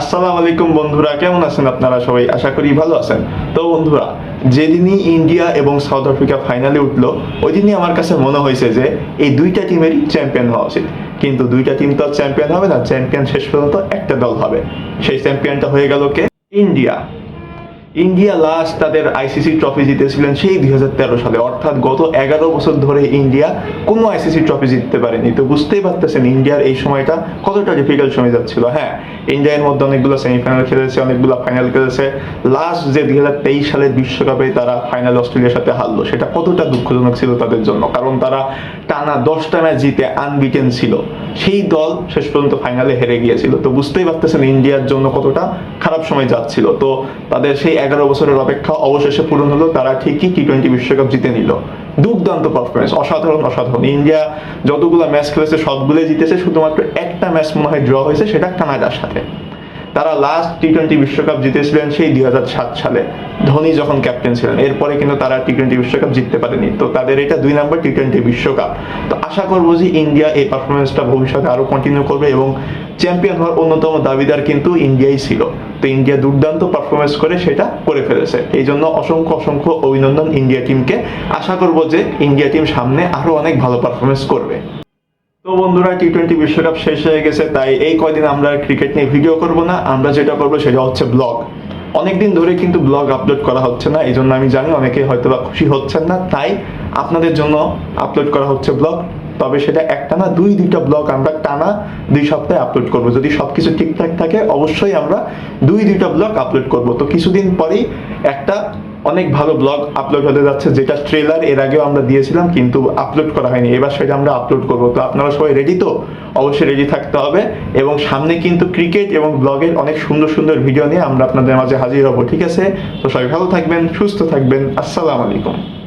আসসালামু আলাইকুম বন্ধুরা, কেমন আছেন আপনারা সবাই? আশা করি ভালো আছেন। তো বন্ধুরা, যেদিনই ইন্ডিয়া এবং সাউথ আফ্রিকা ফাইনালে উঠল ওই দিনই আমার কাছে মনে হয়েছে যে এই দুইটা টিমেরই চ্যাম্পিয়ন হওয়া উচিত। কিন্তু দুইটা টিম তো চ্যাম্পিয়ন হবে না চ্যাম্পিয়ন শেষ পর্যন্ত একটা দল হবে। সেই চ্যাম্পিয়নটা হয়ে গেল কে? ইন্ডিয়া। ইন্ডিয়া লাস্ট তাদের আইসিসি ট্রফি জিতেছিলেন সেই দুই সালে। অর্থাৎ গত এগারো বছর ধরে ইন্ডিয়া কোনো আইসিসি ট্রফি জিততে পারেনি। তো বুঝতেই পারতেছেন ইন্ডিয়ার এই সময়টা কতটা ডিফিকাল্ট সময় যাচ্ছিল। হ্যাঁ ইন্ডিয়ার মধ্যে অনেকগুলো সেমিফাইনাল খেলেছে, অনেকগুলো ফাইনাল খেলেছে। লাস্ট যে দুই হাজার তেইশ সালের বিশ্বকাপে তারা ফাইনাল অস্ট্রেলিয়ার সাথে হারলো, সেটা কতটা দুঃখজনক ছিল তাদের জন্য। কারণ তারা টানা দশটা ম্যাচ জিতে আনবিটেন ছিল। সেই দল শেষ পর্যন্ত ফাইনালে হেরে গিয়েছিল। তো বুঝতেই পারতেছেন ইন্ডিয়ার জন্য কতটা খারাপ সময় যাচ্ছিল। তো তাদের সেই এগারো বছরের অপেক্ষা অবশেষে পূরণ হলো, তারা ঠিকই টি টোয়েন্টি বিশ্বকাপ জিতে নিল। দুর্দান্ত পারফরমেন্স অসাধারণ অসাধারণ। ইন্ডিয়া যতগুলো ম্যাচ খেলেছে, সবগুলোই জিতেছে, শুধুমাত্র একটা ম্যাচ মনে হয় ড্র হয়েছে, সেটা কানাডার সাথে। তারা লাস্ট টি টোয়েন্টি বিশ্বকাপ জিতেছিলেন সেই দু হাজার সাত সালে। ধোনি যখন ক্যাপ্টেন ছিলেন, এরপরে কিন্তু তারা টি টোয়েন্টি বিশ্বকাপ জিততে পারেনি। তো তাদের এটা দুই নম্বর টি টোয়েন্টি বিশ্বকাপ। তো আশা করব যে ইন্ডিয়া এই পারফরমেন্সটা ভবিষ্যতে আরও কন্টিনিউ করবে এবং চ্যাম্পিয়ন হওয়ার অন্যতম দাবিদার কিন্তু ইন্ডিয়াই ছিল। তো ইন্ডিয়া দুর্দান্ত পারফরমেন্স করে সেটা করে ফেলেছে। এই জন্য অসংখ্য অসংখ্য অভিনন্দন ইন্ডিয়া টিমকে আশা করব যে ইন্ডিয়া টিম সামনে আরও অনেক ভালো পারফরমেন্স করবে। তো বন্ধুরা টি টোয়েন্টি বিশ্বকাপ শেষ হয়ে গেছে, তাই এই কয়দিন আমরা ক্রিকেট নিয়ে ভিডিও করব না। আমরা যেটা করব সেটা হচ্ছে ব্লগ অনেকদিন ধরে কিন্তু ব্লগ আপলোড করা হচ্ছে না এই জন্য আমি জানি অনেকে হয়তো বা খুশি হচ্ছেন না, তাই আপনাদের জন্য আপলোড করা হচ্ছে ব্লগ তবে সেটা একটা না, দুই, দুইটা ব্লগ আমরা টানা দুই সপ্তাহে আপলোড করব। যদি সবকিছু ঠিকঠাক থাকে, অবশ্যই আমরা দুই, দুইটা ব্লগ আপলোড করব। তো কিছুদিন পরেই একটা অনেক ভালো ব্লগ আপলোড হতে যাচ্ছে, যেটা ট্রেলার এর আগেও আমরা দিয়েছিলাম, কিন্তু আপলোড করা হয়নি। এবার সেটা আমরা আপলোড করব। তো আপনারা সবাই রেডি তো? অবশ্যই রেডি থাকতে হবে। এবং সামনে কিন্তু ক্রিকেট এবং ব্লগের অনেক সুন্দর সুন্দর ভিডিও নিয়ে আমরা আপনাদের মাঝে হাজির হব, ঠিক আছে? তো সবাই ভালো থাকবেন, সুস্থ থাকবেন। আসসালামু আলাইকুম।